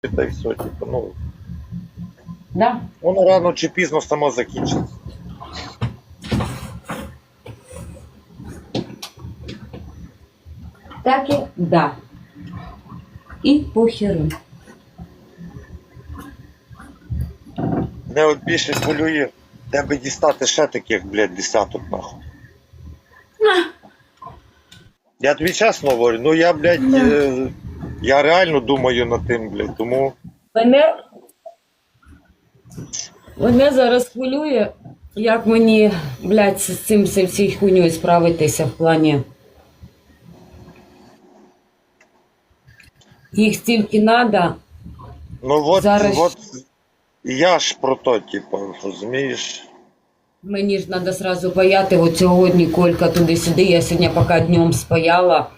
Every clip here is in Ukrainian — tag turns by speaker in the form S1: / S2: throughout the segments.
S1: та й все, типу, ну,
S2: Да?
S1: воно рано чи пізно само закінчиться.
S2: Так і да. І похеру.
S1: Мене от більше хвилює, де би дістати ще таких, блядь, десяток нахуй. Я тобі чесно говорю, ну я, блядь, е, я реально думаю над тим, блядь, тому.
S2: Мене, мене зараз хвилює, як мені, блядь, з цим з цією хуйньою справитися в плані. Їх стільки треба.
S1: Ну от,
S2: Зараз-
S1: от я ж про то, типу, розумієш?
S2: Мені ж треба сразу паяти. От сьогодні Колька туди-сюди. Я сьогодні поки днем спаяла.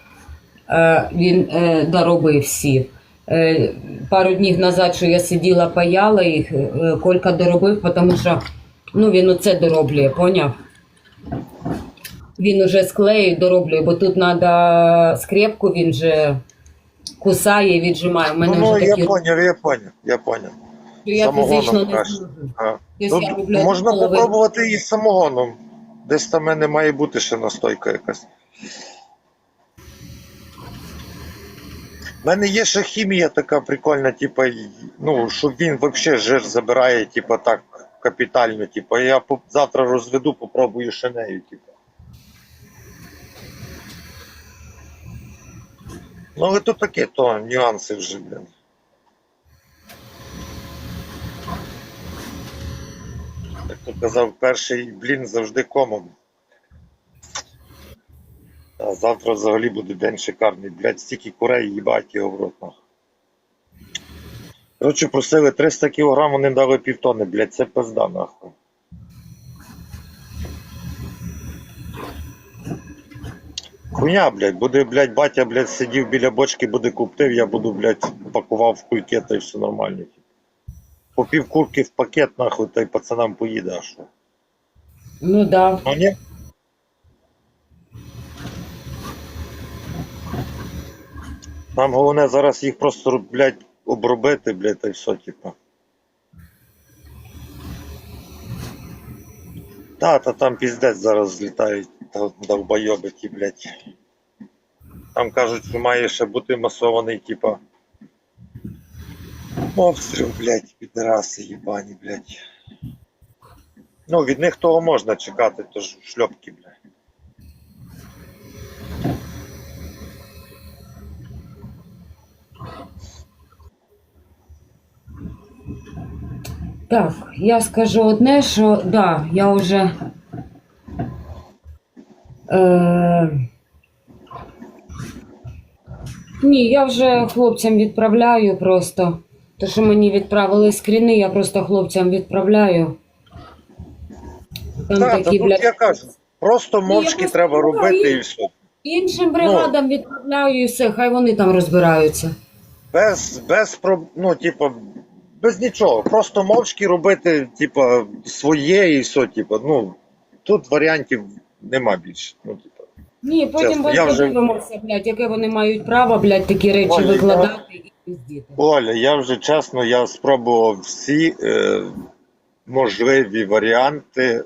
S2: Е, він е, доробив всі. Е, пару днів назад, що я сиділа, паяла їх, Колька доробив, тому що ну, він оце дороблює, поняв? Він уже склеїть, дороблює, бо тут треба скрепку, він же кусає віджимає. У мене
S1: ну,
S2: вже
S1: я поняв, я поняв, я поняв.
S2: що я
S1: самогоном
S2: фізично не зможу. Тобто
S1: Ну,
S2: я роблю
S1: можна попробувати і з самогоном. Десь там в мене має бути ще настойка якась. У мене є ще хімія така прикольна, типу, ну, що він взагалі жир забирає, типу, так капітально. Типу, я завтра розведу, попробую ще нею, типу. Ну, але то таке, то нюанси вже, блін. Як то казав, перший блін завжди комом. А завтра взагалі буде день шикарний. Блядь, стільки курей їбать його в рот. нахуй. Коротше, просили 300 кг, вони дали півтони, блядь, це пизда нахуй. Хуйня, блядь, буде, блядь, батя, блядь, сидів біля бочки, буде куптив, я буду, блядь, пакував в кульки, та й все нормально. По пів курки в пакет, нахуй, та й пацанам поїде, а що?
S2: Ну да.
S1: Ну ні? Нам головне зараз їх просто, блядь, обробити, блядь, та й все, типа. Та, та там піздець зараз злітають та довбойоби ті, блядь. Там кажуть, що має ще бути масований, типа. Обстріл, блядь, підраси їбані, блядь. Ну, від них того можна чекати, то ж шльопки, блядь.
S2: Так, я скажу одне, що да, я вже. Е... Ні, я вже хлопцям відправляю просто. То, що мені відправили скріни, я просто хлопцям відправляю. Там
S1: Так, та
S2: такі,
S1: тут
S2: блядь,
S1: я кажу, просто мовчки
S2: просто
S1: треба робити і все.
S2: іншим бригадам відправляю і все, хай вони там розбираються.
S1: Без, без ну, типу, без нічого. Просто мовчки робити, типу, своє і все, типу, ну, тут варіантів нема більше. Ну, типу.
S2: Ні, потім
S1: Чесно, я вже-
S2: подивимося, блядь, яке вони мають право, блядь, такі речі
S1: Оля, я-
S2: викладати і пиздіти.
S1: Оля, я вже чесно, я спробував всі е, можливі варіанти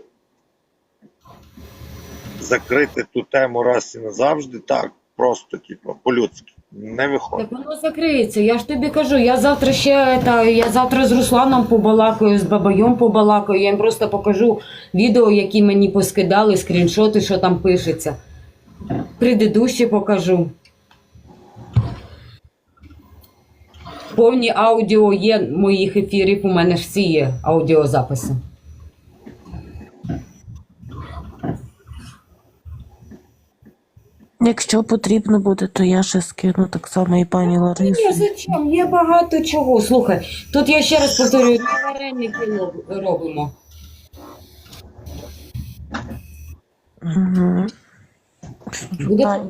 S1: закрити ту тему раз і назавжди. Так, просто, типу, по-людськи. Не виходить.
S2: Так воно закриється. Я ж тобі кажу, я завтра ще та, я завтра з Русланом побалакаю, з бабайом побалакаю. Я їм просто покажу відео, які мені поскидали, скріншоти, що там пишеться. Предыдущі покажу. Повні аудіо є моїх ефірів, у мене ж всі є аудіозаписи.
S3: Якщо потрібно буде, то я ще скину так само і пані
S2: Ні,
S3: Ларисі.
S2: зачем? Є багато чого. Слухай, тут я ще раз повторюю, ми вареники робимо.
S3: Угу.
S2: Буде?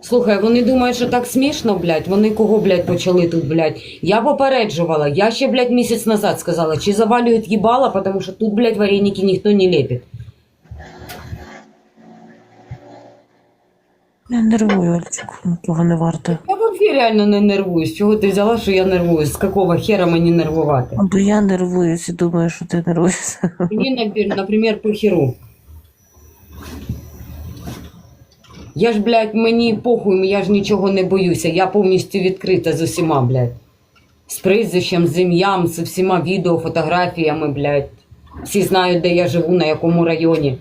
S2: Слухай, вони думають, що так смішно, блядь. Вони кого, блядь, почали тут, блядь? Я попереджувала. Я ще, блядь, місяць назад сказала, чи завалюють їбала, потому що тут, блядь, вареники ніхто не лепить.
S3: Не нервую, Альчик, нікого не варто.
S2: Я взагалі реально не нервуюсь. Чого ти взяла, що я нервуюсь? З якого хера мені нервувати?
S3: Бо я нервуюсь і думаю, що ти нервуєшся.
S2: Мені, наприклад, по херу. Я ж, блядь, мені похуй, я ж нічого не боюся. Я повністю відкрита з усіма, блядь. З прізвищем, з ім'ям, з всіма відео, фотографіями, блядь. Всі знають, де я живу, на якому районі.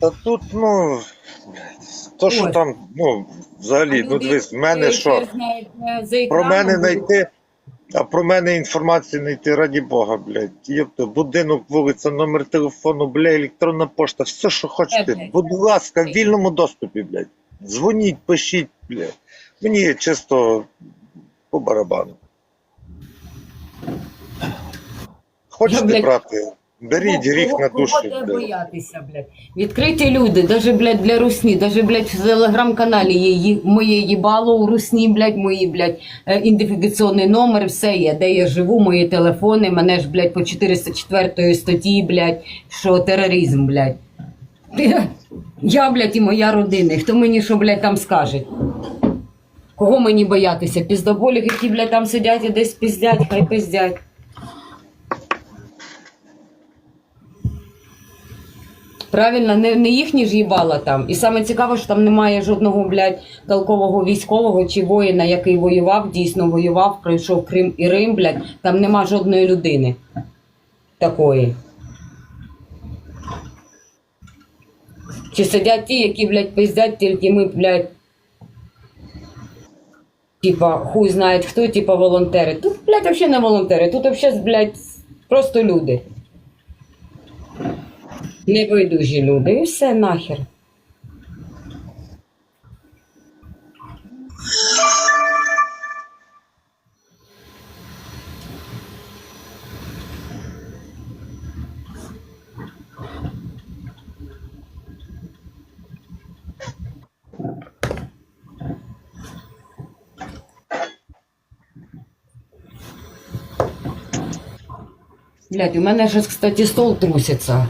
S1: Та тут, ну, то, що
S2: Ой.
S1: там, ну, взагалі, ну дивись, в мене що? Про мене знайти, а про мене інформації знайти, раді Бога, блядь. Єпто, будинок, вулиця, номер телефону, бля, електронна пошта, все, що
S2: Е,
S1: хочете.
S2: блядь.
S1: Будь ласка, в вільному доступі, блядь. Дзвоніть, пишіть, блядь. Мені чисто по барабану. Хочете брати? Беріть гріх на душу,
S2: Кого
S1: блядь.
S2: боятися, блядь. Відкриті люди, даже, блядь, для русні, даже, блядь, в телеграм-каналі є моє їбало у русні, блядь, мої, блядь, е, ідентифікаційний номер, все є, де я живу, мої телефони, мене ж, блядь, по 404 статті, блядь, що тероризм, блядь. Я, блядь, і моя родина. Хто мені що, блядь, там скаже? Кого мені боятися? Піздоболів, які, блядь, там сидять і десь пиздять, хай пиздять. Правильно, не, не їхні ж їбала там. І саме цікаво, що там немає жодного, блядь, толкового військового чи воїна, який воював, дійсно воював, пройшов Крим і Рим, блядь. Там нема жодної людини такої. Чи сидять ті, які, блядь, пиздять, тільки ми, блядь. Типа, хуй знає хто, типа волонтери. Тут, блядь, вообще не волонтери, тут вообще, блядь, просто люди. Небайдужі люди. І все нахер. Блядь, у мене ж, кстати, стол труситься.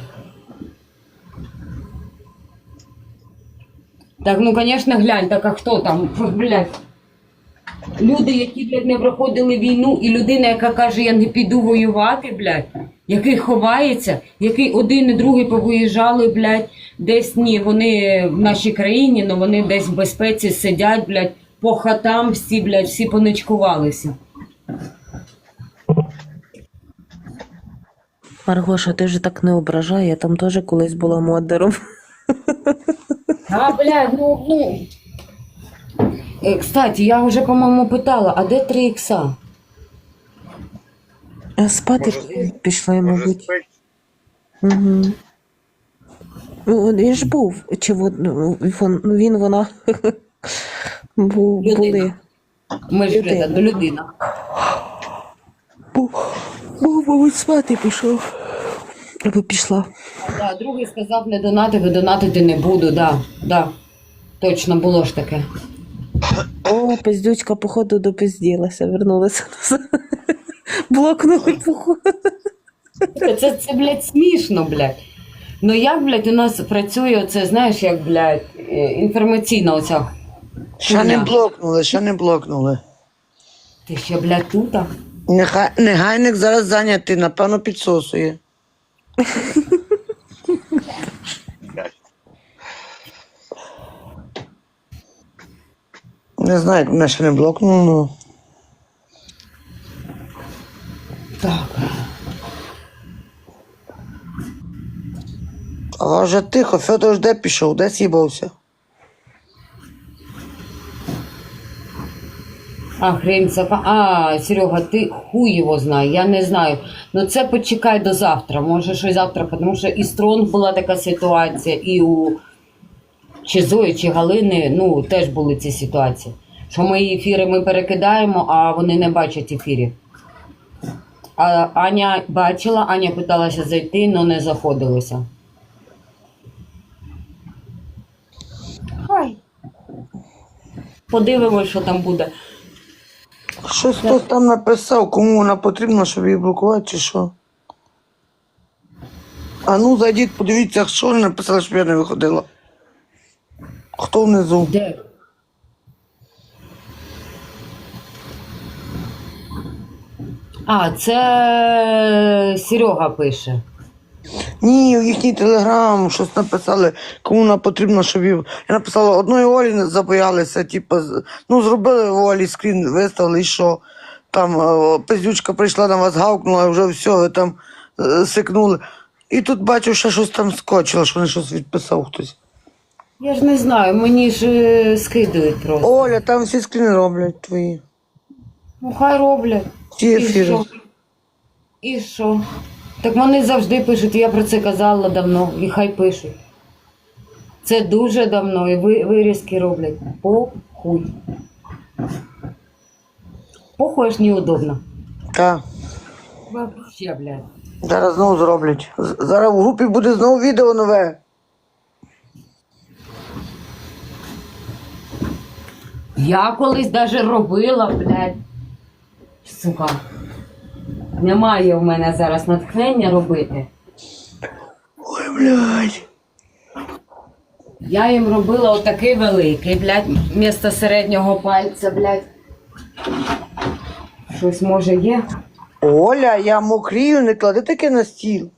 S2: Так, ну, конечно, глянь, так а хто там? Блядь. Люди, які, блядь, не проходили війну, і людина, яка каже, я не піду воювати, блядь, який ховається, який один і другий повиїжджали, блядь, десь ні, вони в нашій країні, але вони десь в безпеці сидять, блядь, по хатам всі, блядь, всі поничкувалися.
S3: Маргоша, ти ж так не ображай, я там теж колись була модером.
S2: А, блядь, ну, ну. Е, Кстати, я вже, по-моєму, питала, а де 3 ікса?
S3: А спати
S1: Може,
S3: пішли,
S1: Може,
S3: мабуть.
S1: спить?
S3: Угу. Ну, Він ж був, чи вон- ну, вон- ну, він, вона Бу-
S2: Людина.
S3: були.
S2: Ми ж
S3: Людина.
S2: людина.
S3: Був, був, мабуть, спати пішов. Або пішла.
S2: Да, другий сказав, не донатив, і донатити не буду, да, да. Точно було ж таке.
S3: О, пиздючка, походу, допизділася, вернулася назад. Блокнули походу.
S2: Це, це, це, блядь, смішно, блядь. Ну як, блядь, у нас працює оце, знаєш, як, блядь, е, інформаційна оця.
S4: Ще не блокнули, ще не блокнули.
S2: Ти ще, блядь, тут?
S4: Нехай негайник зараз зайнятий, напевно, підсосує. Не знаю, мене ще не блокнуло. Ну.
S2: Так.
S4: А вже тихо, Федор де пішов, де сібався?
S2: А, хрень. А, Серега, ти хуй його знає, я не знаю. Ну це почекай до завтра. Може, що й завтра, тому що і Стронг була така ситуація, і у чи Зої, чи Галини, ну, теж були ці ситуації. Що мої ефіри ми перекидаємо, а вони не бачать ефірів. А Аня бачила, Аня питалася зайти, але не заходилося. Подивимось, що там буде.
S4: Щось хтось там написав, кому вона потрібна, щоб її блокувати, чи що? А ну зайдіть, подивіться, що написали, щоб я не виходила. Хто внизу?
S2: Де? А, це Серега пише.
S4: Ні, у їхній телеграм щось написали, кому вона потрібно, щоб їм. Я написала, одної Олі не забоялися, типу, ну зробили в Олі скрін, виставили, і що там е, пиздючка прийшла на вас, гавкнула, вже все, ви там е, сикнули. І тут бачу, ще щось там скочило, що вони щось відписав хтось.
S2: Я ж не знаю, мені ж е, скидують просто.
S4: Оля, там всі скріни роблять твої.
S2: Ну хай роблять.
S4: Ті
S2: І
S4: ефіри.
S2: що? І що? Так вони завжди пишуть, я про це казала давно, і хай пишуть. Це дуже давно, і ви, вирізки роблять. Похуй. Похуй аж неудобно.
S4: Так.
S2: Вообще, блядь.
S4: Зараз знову зроблять. Зараз в групі буде знову відео нове.
S2: Я колись даже робила, блядь. Сука. Немає в мене зараз натхнення робити.
S4: Ой, блядь.
S2: Я їм робила отакий великий, блядь, вмісто середнього пальця, блядь. Щось може є?
S4: Оля, я мокрію, не клади таке на стіл.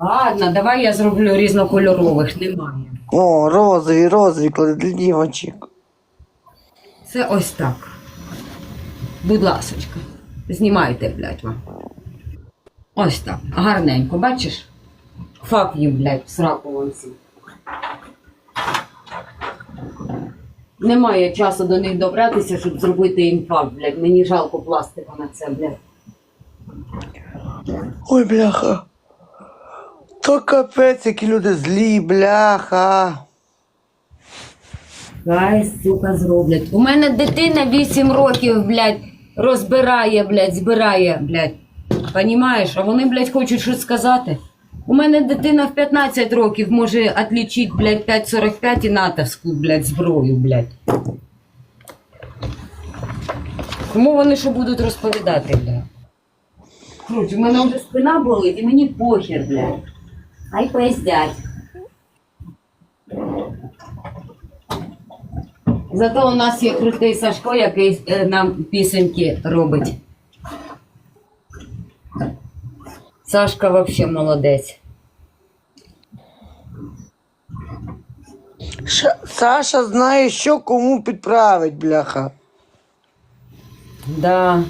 S2: Ладно, давай я зроблю різнокольорових, немає.
S4: О, розові, розові клади для дівочок.
S2: Це ось так. Будь ласочка, знімайте, блядь, вам. Ось так. Гарненько, бачиш? Фак їм, блядь, в сраку вон. Немає часу до них добратися, щоб зробити їм фак, блядь. Мені жалко пластику на це, блядь.
S4: Ой, бляха. То капець, які люди злі, бляха.
S2: Хай, сука, зроблять. У мене дитина 8 років, блядь, розбирає, блядь, збирає, блядь. Понімаєш? А вони, блядь, хочуть щось сказати. У мене дитина в 15 років може отлічити, блядь, 5,45 і натовську, блядь, зброю, блядь. Тому вони що будуть розповідати, блядь? Круть, у мене вже спина болить і мені похер, блядь. Хай поїздять. Зато у нас є крутий Сашко, який е, нам пісеньки робить. Сашка взагалі молодець.
S4: Ша- Саша знає, що кому підправить, бляха.
S2: Да.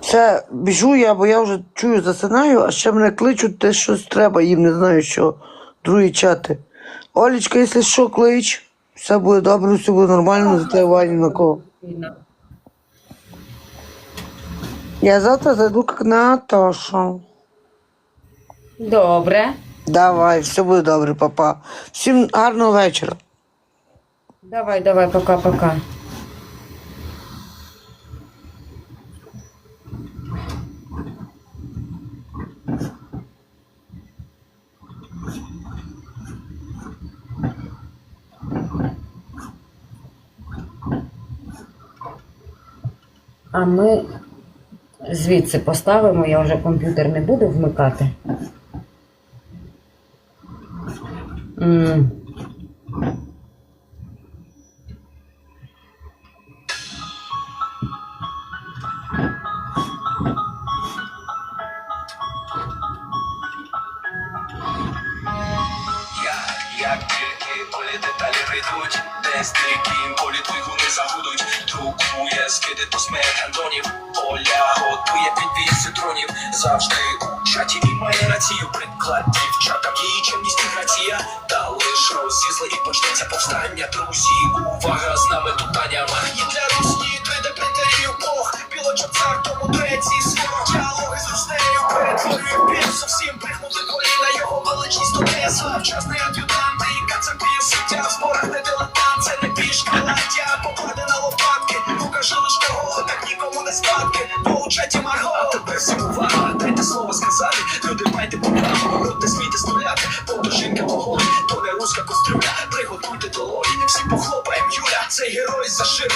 S4: Все, біжу я, бо я вже чую, засинаю, а ще мене кличуть, те щось треба, їм не знаю що. Другі чати. Олечка, якщо що, клич, все буде добре, все буде нормально, за Вані на кого. Я завтра зайду к Наташу.
S2: Добре.
S4: Давай, все буде добре, папа. Всім гарного вечора.
S2: Давай, давай, пока-пока. А ми звідси поставимо, я вже комп'ютер не буду вмикати.
S5: Повстання, друзі, увага, з нами тут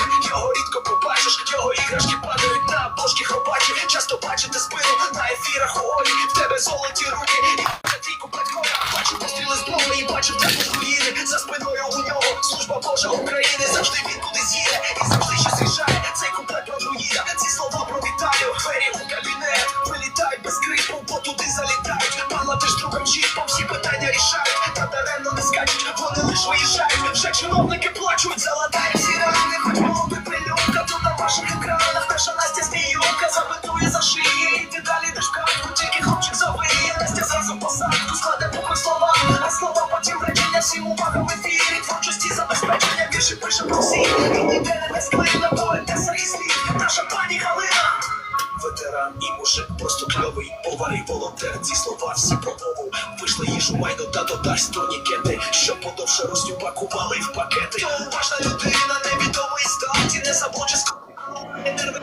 S5: Teori ko po завиє. Зразу посадку складе букви слова, а слова потім речення всім увага в ефірі. Творчості забезпечення вірші пише про всіх. І ніде не безклина, поетеса і слів. Наша пані Галина. Ветеран і мужик просто кльовий поварий волонтер. Ці слова всі про мову. Вийшли їжу майно та додасть турнікети, що подовше розню пакували в пакети. Важна людина невідомої статі, не заблоче нерви.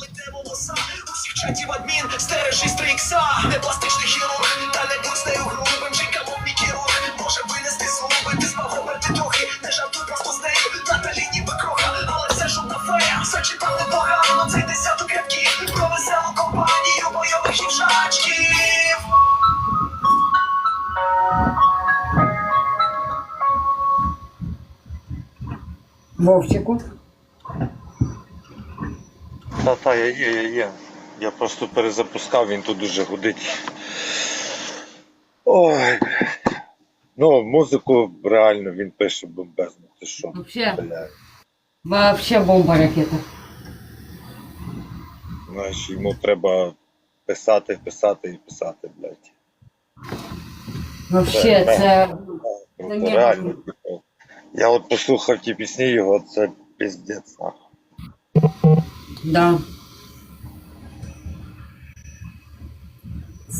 S5: Лете волоса, усіх чатів адмін, 3 ікса Не пластичний хірург, та не будь з нею грубим Жінка мов мікірург, може винести зуби Ти змав робити трохи, не жартуй просто з нею Наталі ніби кроха, але це шумна фея Зачитав непогано цей десяток рядків Про веселу компанію бойових їжачків
S2: Вовчику.
S1: Та, та, я є, я є. Я просто перезапускав, він тут дуже гудить. Ой. Ну, музику реально він пише бомбезно. Ти що?
S2: Вообще,
S1: Бля.
S2: вообще бомба ракета.
S1: Знаєш, йому треба писати, писати і писати, блядь.
S2: Вообще,
S1: Це-
S2: це
S1: Круто,
S2: ні,
S1: реально. типу. Я от послухав ті пісні його, це піздець, нахуй.
S2: да.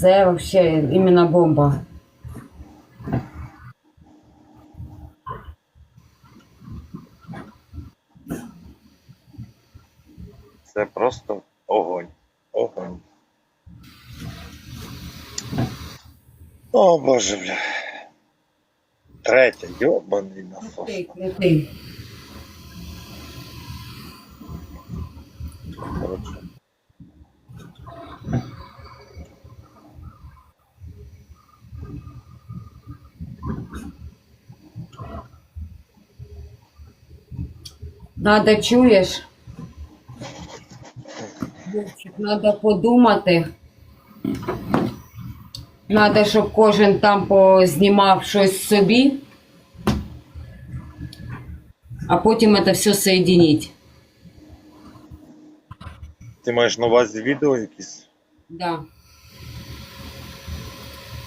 S2: Це вообще іменно бомба.
S1: Це просто огонь. Огонь. О, боже, бля. Третя, йобаний насос.
S2: Надо, чуєш? Надо подумати. Надо, щоб кожен там познімав щось собі, а потім це все соєдинити.
S1: Ти маєш на увазі відео якісь?
S2: Да.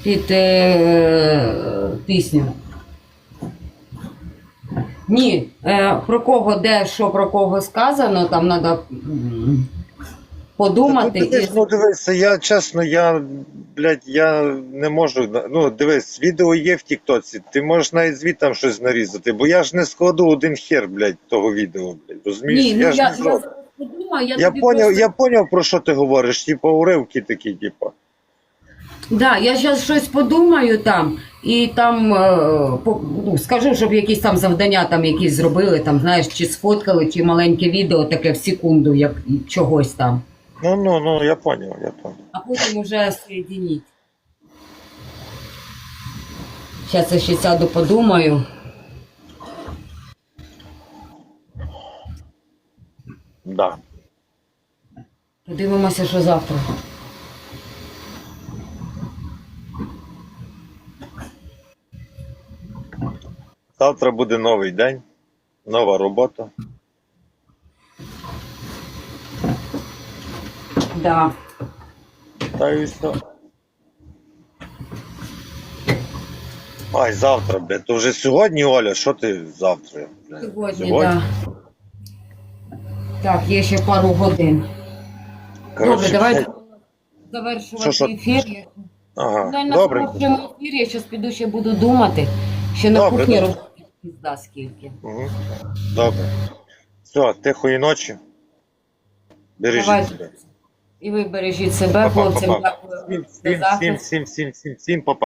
S2: Під е, пісню. Ні, е, про кого, де, що про кого сказано, там треба подумати.
S1: Та, дивись,
S2: і-
S1: ну дивися, я чесно, я, блядь, я не можу. Ну, дивись, відео є в Тіктоці, ти можеш навіть звідти щось нарізати, бо я ж не складу один хер, блядь, того відео, блядь. Розумієш?
S2: Ні, ну
S1: я
S2: я,
S1: ж
S2: я,
S1: не зроблю.
S2: зараз подумаю, я,
S1: Я поняв,
S2: просто-
S1: я поняв, про що ти говориш, типу уривки такі, типу.
S2: Да, я зараз щось подумаю там і там е, по- ну, скажу, щоб якісь там завдання там якісь зробили, там, знаєш, чи сфоткали, чи маленьке відео таке в секунду, як чогось там.
S1: Ну, ну, ну, я поняв, я поняв.
S2: А потім уже соєдиніть. Зараз я ще сяду подумаю.
S1: Да.
S2: Подивимося, що завтра.
S1: Завтра буде новий день, нова робота.
S2: Да.
S1: Та все. Ай, завтра, блядь. То вже сьогодні, Оля, що ти завтра? блядь?
S2: Сьогодні, так. Да. Так, є ще пару годин. Добре,
S1: Коротше,
S2: давайте завершувати
S1: Що, що?
S2: ефір. Я-
S1: Ага,
S2: і на
S1: добре.
S2: хорошому ефірі я зараз піду ще буду думати. Ще на
S1: Добре,
S2: кухні
S1: добре.
S2: робити пізда скільки.
S1: Угу. Добре. Все, тихої ночі. Бережіть
S2: Давайте.
S1: себе.
S2: І ви бережіть себе,
S1: Па-па,
S2: хлопцям.
S1: па-па.
S2: Дякую
S1: Всім,
S2: за
S1: всім, всім,
S2: захист.
S1: всім, всім, всім, всім, па